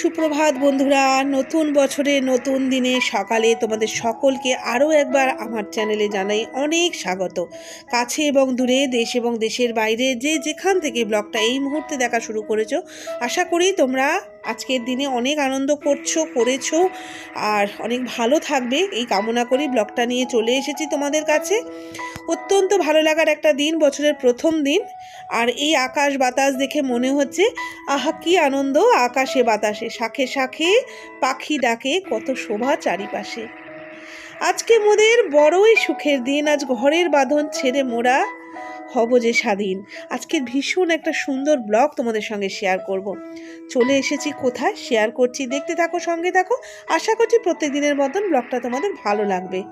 সুপ্রভাত বন্ধুরা, নতুন বছরে নতুন দিনে সকালে তোমাদের সকলকে আরও একবার আমার চ্যানেলে জানাই অনেক স্বাগত। কাছে এবং দূরে, দেশ এবং দেশের বাইরে যে যেখান থেকে ব্লগটা এই মুহূর্তে দেখা শুরু করেছ, আশা করি তোমরা আজকের দিনে অনেক আনন্দ করছ, করেছ আর অনেক ভালো থাকবে। এই কামনা করি ব্লগটা নিয়ে চলে এসেছি তোমাদের কাছে। অত্যন্ত ভালো লাগার একটা দিন, বছরের প্রথম দিন। আর এই আকাশ বাতাস দেখে মনে হচ্ছে, আহা, কি আনন্দ আকাশে বাতাসে, শাখে শাখে পাখি ডাকে, কত শোভা চারিপাশে। আজকে মোদের বড়ই সুখের দিন, আজ ঘরের বাঁধন ছেড়ে মোরা হব যে স্বাধীন। আজকের ভীষণ একটা সুন্দর ব্লগ তোমাদের সঙ্গে শেয়ার করব। চলে এসেছি কোথায়? শেয়ার করছি। দেখতে থাকো, সঙ্গে থাকো। আশা করছি প্রত্যেক দিনের মতন ব্লগটা তোমাদের ভালো লাগবে।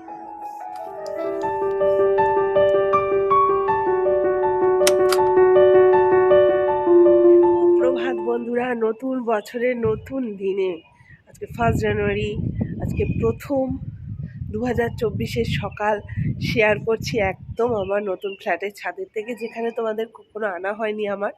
প্রভাত বন্ধুরা, নতুন বছরের নতুন দিনে। আজকে ফার্স্ট জানুয়ারি আজকে প্রথম দু হাজার চব্বিশের সকাল শেয়ার করছি একদম আমার নতুন ফ্ল্যাটের ছাদের থেকে, যেখানে তোমাদের কখনো আনা হয়নি আমার।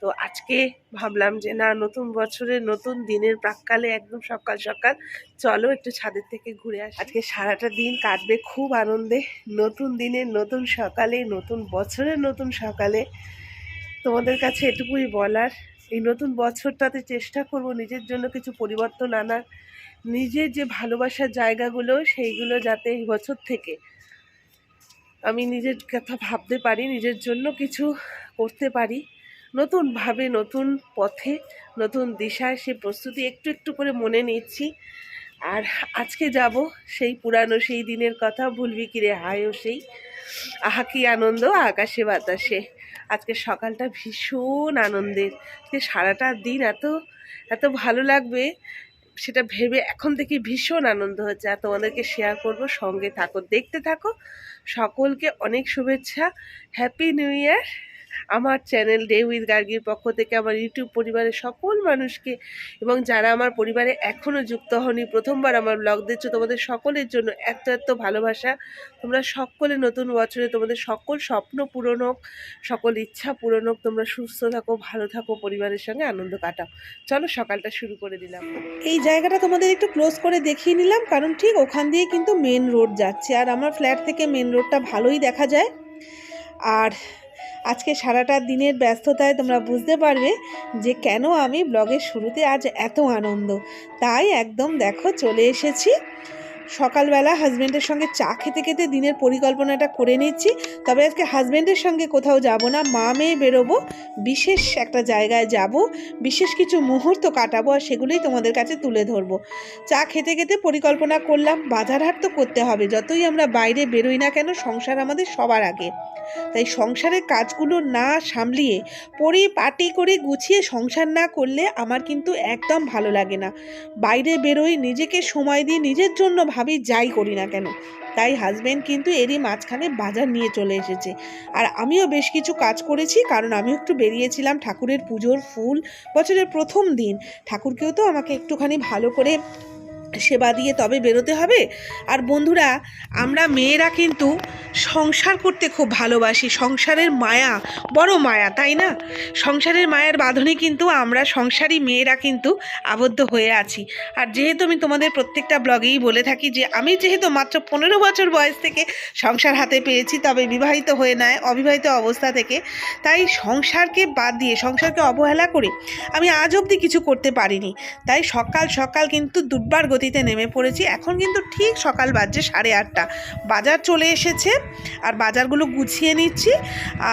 তো আজকে ভাবলাম যে, না, নতুন বছরের নতুন দিনের প্রাককালে একদম সকাল সকাল চলো একটু ছাদের থেকে ঘুরে আসি। আজকে সারাটা দিন কাটবে খুব আনন্দে, নতুন দিনের নতুন সকালে, নতুন বছরের নতুন সকালে। তোমাদের কাছে এটুকুই বলার, এই নতুন বছরটাতে চেষ্টা করব নিজের জন্য কিছু পরিবর্তন আনার। নিজের যে ভালোবাসার জায়গাগুলো, সেইগুলো যাতে এই বছর থেকে আমি নিজের কথা ভাবতে পারি, নিজের জন্য কিছু করতে পারি। নতুনভাবে নতুন পথে, নতুন দিশায় সে প্রস্তুতি একটু একটু করে মনে নিচ্ছি। আর আজকে যাব সেই পুরানো, সেই দিনের কথা, ভুলবি কিরে হায়ও সেই। আহা, কি আনন্দ, আকাশে বাতাসে। আজকে সকালটা ভীষণ আনন্দের। সারাটা দিন এত এত ভালো লাগবে। সেটা ভেবে এখন থেকে ভীষণ আনন্দ হচ্ছে। আর তোমাদেরকে শেয়ার করব, সঙ্গে থাকো, দেখতে থাকো। সকলকে অনেক শুভেচ্ছা। হ্যাপি নিউ ইয়ার আমার চ্যানেল ডে উইথ গার্গির পক্ষ থেকে আমার ইউটিউব পরিবারের সকল মানুষকে এবং যারা আমার পরিবারে এখনও যুক্ত হওনি, প্রথমবার আমার ব্লগ দিচ্ছ তোমাদের সকলের জন্য এত এত ভালোবাসা। তোমরা সকলে নতুন বছরে তোমাদের সকল স্বপ্ন পূরণ হোক, সকল ইচ্ছা পূরণ হোক, তোমরা সুস্থ থাকো, ভালো থাকো, পরিবারের সঙ্গে আনন্দ কাটাও। চলো সকালটা শুরু করে দিলাম। এই জায়গাটা তোমাদের একটু ক্লোজ করে দেখিয়ে নিলাম, কারণ ঠিক ওখান দিয়ে কিন্তু মেন রোড যাচ্ছে। আর আমার ফ্ল্যাট থেকে মেন রোডটা ভালোই দেখা যায়। আর আজকে সারাটা দিনের ব্যস্ততায় তোমরা বুঝতে পারবে যে কেন আমি ব্লগের শুরুতে আজ এত আনন্দ। তাই একদম দেখো চলে এসেছি। সকালবেলা হাজব্যান্ডের সঙ্গে চা খেতে খেতে দিনের পরিকল্পনাটা করে নিচ্ছি। তবে আজকে হাজব্যান্ডের সঙ্গে কোথাও যাব না, মা মেয়ে বেরোবো, বিশেষ একটা জায়গায় যাব, বিশেষ কিছু মুহূর্ত কাটাবো আর সেগুলোই তোমাদের কাছে তুলে ধরবো। চা খেতে খেতে পরিকল্পনা করলাম, বাজার হাট তো করতে হবে, যতই আমরা বাইরে বেরোই না কেন, সংসার আমাদের সবার আগে। তাই সংসারের কাজগুলো না সামলিয়ে, পরিপাটি করে গুছিয়ে সংসার না করলে আমার কিন্তু একদম ভালো লাগে না। বাইরে বেরোই, নিজেকে সময় দিয়ে নিজের জন্য ভাবি যাই করি না কেন? তাই হাজব্যান্ড কিন্তু এরই মাঝখানে বাজার নিয়ে চলে এসেছে। আর আমিও বেশ কিছু কাজ করেছি, কারণ আমিও একটু বেরিয়েছিলাম ঠাকুরের পুজোর ফুল বছরের প্রথম দিন। ঠাকুরকেও তো আমাকে একটুখানি ভালো করে সেবা দিয়ে তবে বেরোতে হবে। আর বন্ধুরা, আমরা মেয়েরা কিন্তু সংসার করতে খুব ভালোবাসি। সংসারের মায়া, বড় মায়া, তাই না? সংসারের মায়ের বাঁধনে কিন্তু আমরা সংসারী মেয়েরা কিন্তু আবদ্ধ হয়ে আছি। আর যেহেতু আমি তোমাদের প্রত্যেকটা ব্লগেই বলে থাকি যে, আমি যেহেতু মাত্র পনেরো বছর বয়স থেকে সংসার হাতে পেয়েছি, তবে বিবাহিত হয়ে নেয় অবিবাহিত অবস্থা থেকে, তাই সংসারকে বাদ দিয়ে, সংসারকে অবহেলা করে আমি আজ অবধি কিছু করতে পারিনি। তাই সকাল সকাল কিন্তু দুর্বার গতিতে নেমে পড়েছি। এখন কিন্তু ঠিক সকাল বাজছে সাড়ে আটটা। বাজার চলে এসেছে আর বাজারগুলো গুছিয়ে নিচ্ছি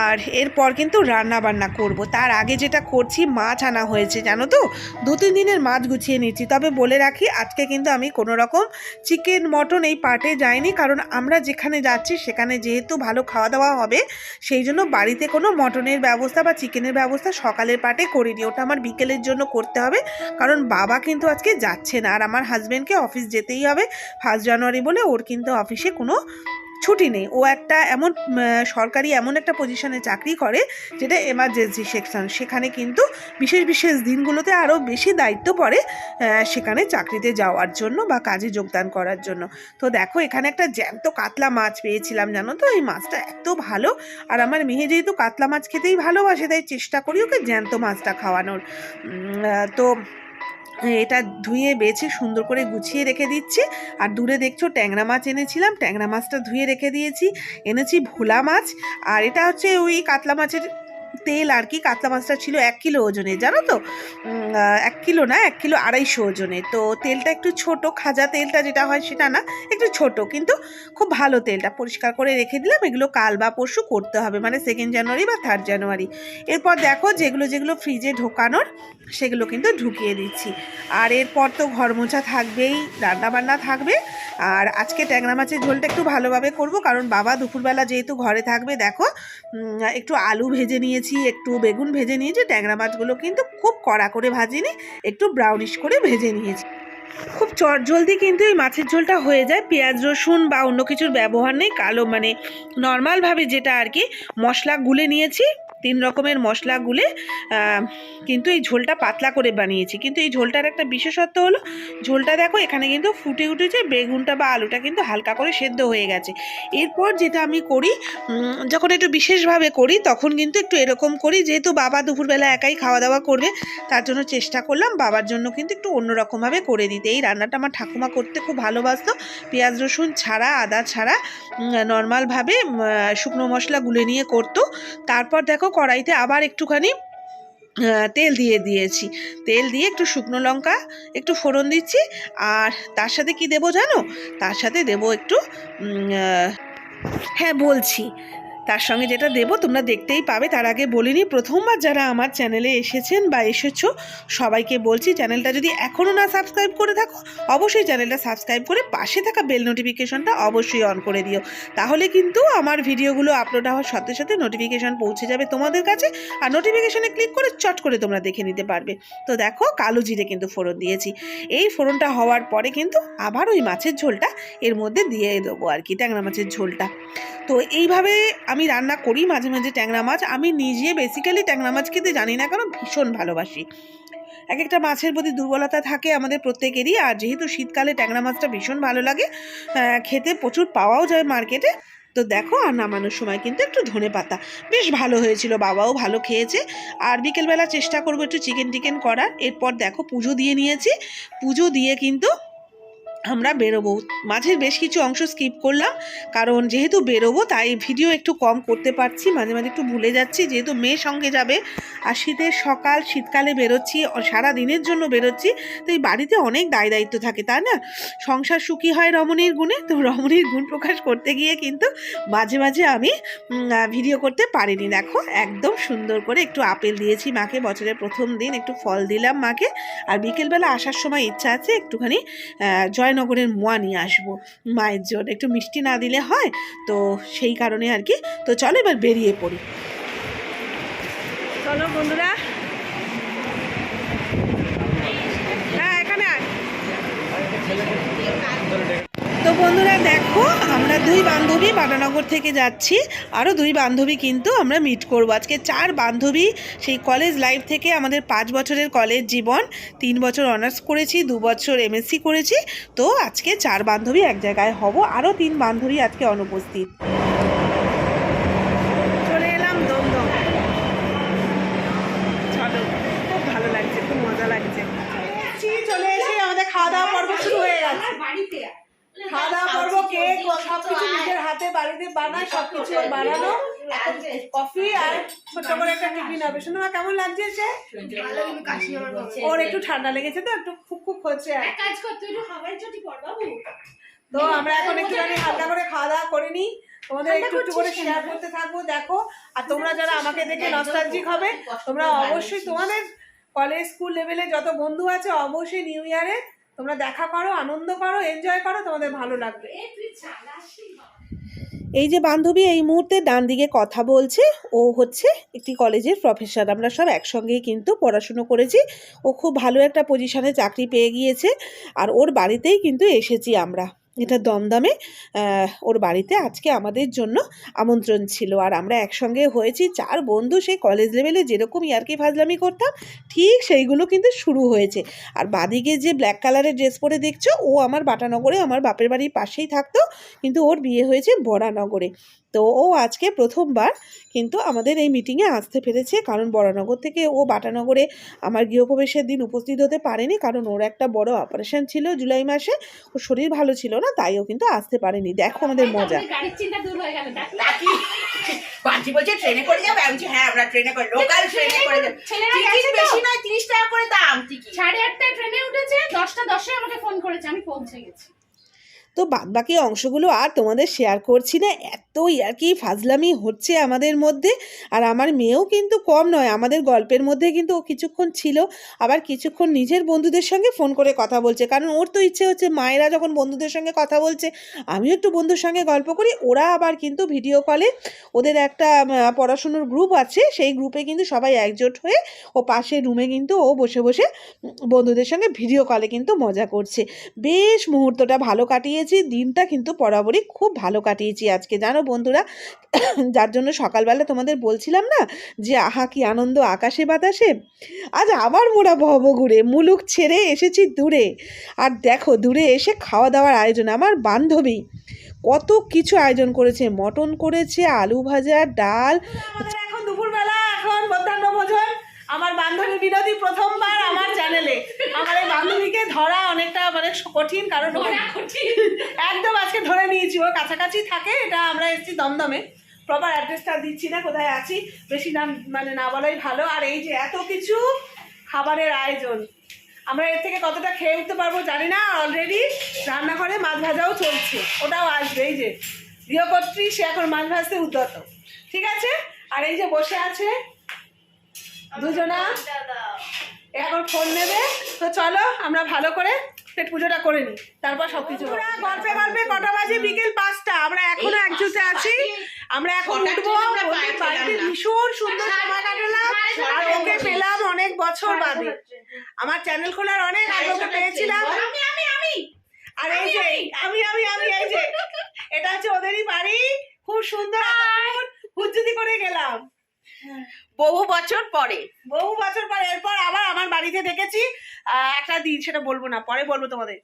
আর এরপর কিন্তু রান্না বান্না করব। তার আগে যেটা করছি, মাছ আনা হয়েছে, জানো তো? দু, তিন দিনের মাছ গুছিয়ে নিচ্ছি। তবে বলে রাখি, আজকে কিন্তু আমি কোনো রকম চিকেন, মটন এই পার্টে যাইনি। কারণ আমরা যেখানে যাচ্ছি, সেখানে যেহেতু ভালো খাওয়া দাওয়া হবে, সেই জন্য বাড়িতে কোনো মটনের ব্যবস্থা বা চিকেনের ব্যবস্থা সকালের পার্টে করিনি। ওটা আমার বিকেলের জন্য করতে হবে। কারণ বাবা কিন্তু আজকে যাচ্ছে না। আর আমার হাজব্যান্ডকে অফিস যেতেই হবে ফার্স্ট জানুয়ারি বলে ওর কিন্তু অফিসে কোনো ছুটি নেই। ও একটা এমন সরকারি এমন একটা পজিশনে চাকরি করে যেটা এমার্জেন্সি সেকশন সেখানে কিন্তু বিশেষ বিশেষ দিনগুলোতে আরও বেশি দায়িত্ব পড়ে সেখানে চাকরিতে যাওয়ার জন্য বা কাজে যোগদান করার জন্য। তো দেখো, এখানে একটা জ্যান্ত কাতলা মাছ পেয়েছিলাম, জানো তো? এই মাছটা এত ভালো। আর আমার মেয়ে যেহেতু কাতলা মাছ খেতেই ভালোবাসে, তাই চেষ্টা করি ওকে জ্যান্ত মাছটা খাওয়ানোর। তো এটা ধুয়ে বেছে সুন্দর করে গুছিয়ে রেখে দিচ্ছি। আর দূরে দেখছ ট্যাংরা মাছ এনেছিলাম, ট্যাংরা মাছটা ধুয়ে রেখে দিয়েছি। এনেছি ভোলা মাছ। আর এটা হচ্ছে ওই কাতলা মাছের তেল আর কি কাতলা মাছটা ছিল এক কিলো ওজনের, জানো তো? এক কিলো না, এক কিলো আড়াইশো ওজনের। তো তেলটা একটু ছোট, খাজা তেলটা যেটা হয় সেটা না, একটু ছোট। কিন্তু খুব ভালো তেলটা, পরিষ্কার করে রেখে দিলাম। এগুলো কাল বা পরশু করতে হবে মানে সেকেন্ড জানুয়ারি বা থার্ড জানুয়ারি এরপর দেখো যেগুলো যেগুলো ফ্রিজে ঢোকানোর, সেগুলো কিন্তু ঢুকিয়ে দিচ্ছি। আর এরপর তো ঘর মোছা থাকবেই রান্নাবান্না থাকবে। আর আজকে ট্যাংরা মাছের ঝোলটা একটু ভালোভাবে করব, কারণ বাবা দুপুরবেলা যেহেতু ঘরে থাকবে, দেখো একটু আলু ভেজে নিয়েছি। একটু বেগুন ভেজে নিয়েছি, ট্যাংরা মাছগুলো কিন্তু খুব কড়া করে ভাজিনি, একটু ব্রাউনিশ করে ভেজে নিয়েছি। খুব চট জলদি কিন্তু এই মাছের ঝোলটা হয়ে যায়, পেঁয়াজ, রসুন বা অন্য কিছুর ব্যবহার নেই, কালো মানে নর্মালভাবে যেটা আর কি মশলা গুলে নিয়েছি তিন রকমের মশলা গুলে কিন্তু এই ঝোলটা পাতলা করে বানিয়েছি। কিন্তু এই ঝোলটার একটা বিশেষত্ব হলো, ঝোলটা দেখো এখানে কিন্তু ফুটে উঠেছে, বেগুনটা বা আলুটা কিন্তু হালকা করে সেদ্ধ হয়ে গেছে। এরপর যেটা আমি করি যখন একটু বিশেষভাবে করি, তখন কিন্তু একটু এরকম করি, যেহেতু বাবা দুপুরবেলা একাই খাওয়া দাওয়া করবে, তার জন্য চেষ্টা করলাম বাবার জন্য কিন্তু একটু অন্যরকমভাবে করে দিতে। এই রান্নাটা আমার ঠাকুমা করতে খুব ভালোবাসতো। পেঁয়াজ, রসুন ছাড়া, আদা ছাড়া নর্মালভাবে শুকনো মশলা গুলে নিয়ে করতো। তারপর দেখো কড়াইতে আবার একটুখানি তেল দিয়ে দিয়েছি। তেল দিয়ে একটু শুকনো লঙ্কা, একটু ফোড়ন দিচ্ছি, আর তার সাথে কি দেবো জানো? তার সাথে দেবো একটু হ্যাঁ বলছি। তার সঙ্গে যেটা দেবো তোমরা দেখতেই পাবে। তার আগে বলিনি, প্রথমবার যারা আমার চ্যানেলে এসেছেন বা এসেছ, সবাইকে বলছি চ্যানেলটা যদি এখনও না সাবস্ক্রাইব করে থাকো, অবশ্যই চ্যানেলটা সাবস্ক্রাইব করে পাশে থাকা বেল নোটিফিকেশনটা অবশ্যই অন করে দিও। তাহলে কিন্তু আমার ভিডিওগুলো আপলোড হওয়ার সাথে সাথে নোটিফিকেশন পৌঁছে যাবে তোমাদের কাছে, আর নোটিফিকেশনে ক্লিক করে চট করে তোমরা দেখে নিতে পারবে। তো দেখো, কালো জিরে কিন্তু ফোড়ন দিয়েছি। এই ফোড়নটা হওয়ার পরে কিন্তু আবার ওই মাছের ঝোলটা এর মধ্যে দিয়ে দেবো আর কি, ট্যাংরা মাছের ঝোলটা। তো এইভাবে আমি রান্না করি, মাঝে মাঝে ট্যাংরা মাছ। আমি নিজে বেসিক্যালি ট্যাংরা মাছ খেতে জানি না, কারণ ভীষণ ভালোবাসি। এক একটা মাছের প্রতি দুর্বলতা থাকে আমাদের প্রত্যেকেরই, আর যেহেতু শীতকালে ট্যাংরা মাছটা ভীষণ ভালো লাগে খেতে প্রচুর পাওয়াও যায় মার্কেটে। তো দেখো, আর নামানোর সময় কিন্তু একটু ধনে পাতা। বেশ ভালো হয়েছিল, বাবাও ভালো খেয়েছে। আর বিকেলবেলা চেষ্টা করব একটু চিকেন টিকেন করার। এরপর দেখো, পুজো দিয়ে নিয়েছি। পুজো দিয়ে কিন্তু আমরা বেরোবো। মাঝের বেশ কিছু অংশ স্কিপ করলাম কারণ যেহেতু বেরোবো তাই ভিডিও একটু কম করতে পারছি। মাঝে মাঝে একটু ভুলে যাচ্ছি যেহেতু মেয়ে সঙ্গে যাবে। আর শীতের সকাল শীতকালে বেরোচ্ছি সারা দিনের জন্য বেরোচ্ছি তো এই বাড়িতে অনেক দায় দায়িত্ব থাকে তাই না? সংসার সুখী হয় রমণীর গুণে তো রমণীর গুণ প্রকাশ করতে গিয়ে কিন্তু মাঝে মাঝে আমি ভিডিও করতে পারিনি। দেখো একদম সুন্দর করে একটু আপেল দিয়েছি মাকে বছরের প্রথম দিন একটু ফল দিলাম মাকে। আর বিকেলবেলা আসার সময় ইচ্ছা আছে একটুখানি আহ, জয়নগরের মোয়া নিয়ে আসব। মায়ের জন্য। একটু মিষ্টি না দিলে হয়, তো সেই কারণে আর কি। তো চলো এবার বেরিয়ে পড়ি। চলো বন্ধুরা। হ্যাঁ তো বন্ধুরা দুই বান্ধবী বাটানগর থেকে যাচ্ছি। আরও দুই বান্ধবী কিন্তু আমরা মিট করব। আজকে চার বান্ধবী সেই কলেজ লাইফ থেকে আমাদের পাঁচ বছরের কলেজ জীবন তিন বছর অনার্স করেছি দু বছর এমএসসি করেছি। তো আজকে চার বান্ধবী এক জায়গায় হব। আরও তিন বান্ধবী আজকে অনুপস্থিত। চলে এলাম দমদম। চলো খুব ভালো লাগছে খুব মজা লাগছে। চলে এসে আমাদের খাওয়া দাওয়া পর্ব শুরু হয়ে গেছে খাওয়া দাওয়া করব কেক সবকিছু নিজের হাতে বাড়িতে বানায় সবকিছু বানানো। কফি আর ছোট্ট করে একটা টিফিন হবে। শোনো কেমন লাগছে সে? ওর একটু ঠান্ডা লেগেছে তো একটু খুব খুব হচ্ছে। কাজ করতে একটু হাওয়াই চটি কর বাবু। তো আমরা এখন একটুখানি হালকা করে খাওয়া দাওয়া করে নিই। তোমাদের একটু একটু করে শেয়ার করতে থাকব দেখো। আর তোমরা যারা আমাকে দেখে নস্টালজিক হবে তোমরা অবশ্যই তোমাদের কলেজ স্কুল লেভেলে যত বন্ধু আছে অবশ্যই নিউ ইয়ারে তোমরা দেখা করো, আনন্দ করো এনজয় করো, তোমাদের ভালো লাগবে। এই যে বান্ধবী এই মুহূর্তে ডান দিকে কথা বলছে, ও হচ্ছে একটি কলেজের প্রফেসর আমরা সব একসঙ্গেই কিন্তু পড়াশুনো করেছি। ও খুব ভালো একটা পজিশনে চাকরি পেয়ে গিয়েছে। আর ওর বাড়িতেই কিন্তু এসেছি আমরা। এটা দমদমে ওর বাড়িতে আজকে আমাদের জন্য আমন্ত্রণ ছিল। আর আমরা একসঙ্গে হয়েছি, চার বন্ধু সেই কলেজ লেভেলে যেরকম ইয়ারকি ফাজলামি করতাম, ঠিক সেইগুলো কিন্তু শুরু হয়েছে। আর বাদিকে যে ব্ল্যাক কালারের ড্রেস পরে দেখছ, ও আমার বাটানগরে, আমার বাপের বাড়ির পাশেই থাকতো, কিন্তু ওর বিয়ে হয়েছে বরানগরে। তো ও আজকে প্রথমবার কিন্তু আমাদের এই মিটিংয়ে আসতে পেরেছে। কারণ বড়নগর থেকে ও বাটানগরে আমার গৃহপ্রবেশের দিন উপস্থিত হতে পারেনি। কারণ ওর একটা বড় অপারেশন ছিল জুলাই মাসে। ওর শরীর ভালো ছিল না তাই ও কিন্তু আসতে পারেনি। দেখো আমাদের মজা। চিন্তা দূর হয়ে গেল দেখলে নাকি? বাঞ্চি বলছে ট্রেনে করে যাবে? আমি হ্যাঁ আমরা ট্রেনে করে লোকাল ট্রেনে করে যাব। টিকিট বেশি নয় তিরিশ টাকা করে দাম টিকিট সাড়ে আটটায় ট্রেনে উঠেছে দশটা দশে আমাকে ফোন করেছে আমি পৌঁছে গেছি। তো বাদবাকি অংশগুলো আর তোমাদের শেয়ার করছি না। এত আর কি ফাজলামি হচ্ছে আমাদের মধ্যে। আর আমার মেয়েও কিন্তু কম নয়, আমাদের গল্পের মধ্যে কিন্তু ও কিছুক্ষণ ছিল। আবার কিছুক্ষণ নিজের বন্ধুদের সঙ্গে ফোন করে কথা বলছে। কারণ ওর তো ইচ্ছে হচ্ছে মায়েরা যখন বন্ধুদের সঙ্গে কথা বলছে, আমিও একটু বন্ধুর সঙ্গে গল্প করি, ওরা আবার কিন্তু ভিডিও কলে ওদের একটা পড়াশুনোর গ্রুপ আছে, সেই গ্রুপে কিন্তু সবাই একজোট হয়ে ও পাশের রুমে কিন্তু ও বসে বসে বন্ধুদের সঙ্গে ভিডিও কলে কিন্তু মজা করছে। বেশ মুহূর্তটা ভালো কাটিয়েছি দিনটা কিন্তু বরাবরই খুব ভালো কাটিয়েছি আজকে। জানো বন্ধুরা, যার জন্য সকালবেলা তোমাদের বলছিলাম না যে, আহা কি আনন্দ আকাশে বাতাসে? আজ আবার মোরা ভবঘুরে মুলুক ছেড়ে এসেছি দূরে। আর দেখো, দূরে এসে খাওয়া দাওয়ার আয়োজন, আমার বান্ধবী কত কিছু আয়োজন করেছে। মটন করেছে, আলু ভাজা, ডাল। এখন দুপুরবেলা এখন মধ্যাহ্ন ভোজন। আমার বান্ধবী বিনোদী প্রথমবার, আমার ধরা অনেকটা মানে কঠিন কারণ। একদম আজকে ধরে নিয়েছি। ও কাছাকাছি থাকে এটা আমরা এসেছি দমদমে। প্রপার অ্যাড্রেসটা দিচ্ছি না কোথায় আছি বেশি নাম মানে না বলাই ভালো। আর এই যে এত কিছু খাবারের আয়োজন আমরা এর থেকে কতটা খেয়ে উঠতে পারব জানি না। অলরেডি রান্নাঘরে মাছ ভাজাও চলছে ওটাও আসবে। এই যে গৃহকর্ত্রী সে এখন মাছ ভাজতে উদ্যত। ঠিক আছে? আর এই যে বসে আছে দুজনা। এখন ফোন নেবে তো চলো আমরা ভালো করে পেট পুজোটা করে নিই। তারপর সব কিছু গল্পে গল্পে কটা বাজে? বিকেল পাঁচটা। আমরা এখনও একজুতে আছি। আমরা এখন উঠবো। বাড়িতে ভীষণ সুন্দর সময় কাটালাম। আর ওকে পেলাম অনেক বছর বাদে। আমার চ্যানেল খোলার অনেক আগে পেয়েছিলাম আমি আমি আমি আর এই যে আমি আমি আমি এই যে এটা হচ্ছে ওদেরই বাড়ি খুব সুন্দর হুজ্জুতি করে গেলাম বহু বছর পরে। বহু বছর পর এরপর আবার আমার বাড়িতে দেখেছি। একটা দিন সেটা বলব না পরে বলব তোমাদের।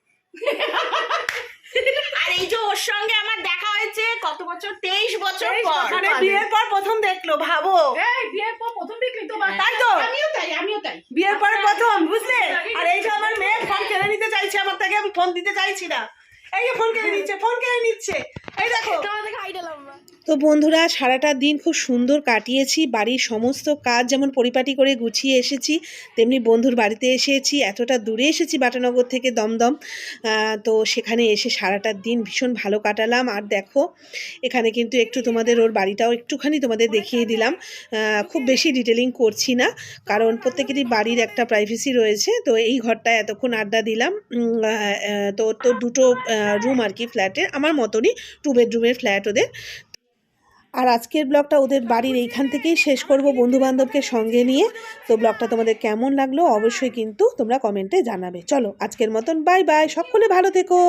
আর এই যে ওর সঙ্গে আমার দেখা হয়েছে কত বছর? তেইশ বছর পর। মানে বিয়ের পর প্রথম দেখল ভাবো। বিয়ের পর প্রথম দেখলি তো তাই তো? আমিও তাই আমিও তাই। বিয়ের পর প্রথম বুঝলে? আর এই যে আমার মেয়ে ফোন কেড়ে নিতে চাইছে আমার থেকে আমি ফোন দিতে চাইছি না। এই যে ফোন কেড়ে নিচ্ছে ফোন কেড়ে নিচ্ছে। এই দেখো। তো বন্ধুরা, সারাটা দিন খুব সুন্দর কাটিয়েছি। বাড়ির সমস্ত কাজ যেমন পরিপাটি করে গুছিয়ে এসেছি, তেমনি বন্ধুর বাড়িতে এসেছি। এতটা দূরে এসেছি বাটানগর থেকে দমদম। তো সেখানে এসে সারাটা দিন ভীষণ ভালো কাটালাম। আর দেখো, এখানে কিন্তু একটু তোমাদের ওর বাড়িটাও একটুখানি তোমাদের দেখিয়ে দিলাম। খুব বেশি ডিটেলিং করছি না, কারণ প্রত্যেকেরই বাড়ির একটা প্রাইভেসি রয়েছে। তো এই ঘরটায় এতক্ষণ আড্ডা দিলাম। তো তো দুটো রুম আর কি ফ্ল্যাটের আমার মতনই টু বেডরুমের ফ্ল্যাট ওদের। আর আজকের ব্লগটা ওদের বাড়ির এইখান থেকেই শেষ করব বন্ধুবান্ধবকে সঙ্গে নিয়ে। তো ব্লগটা তোমাদের কেমন লাগল অবশ্যই কিন্তু তোমরা কমেন্টে জানাবে। চলো, আজকের মতন বাই বাই সকলে ভালো থেকো।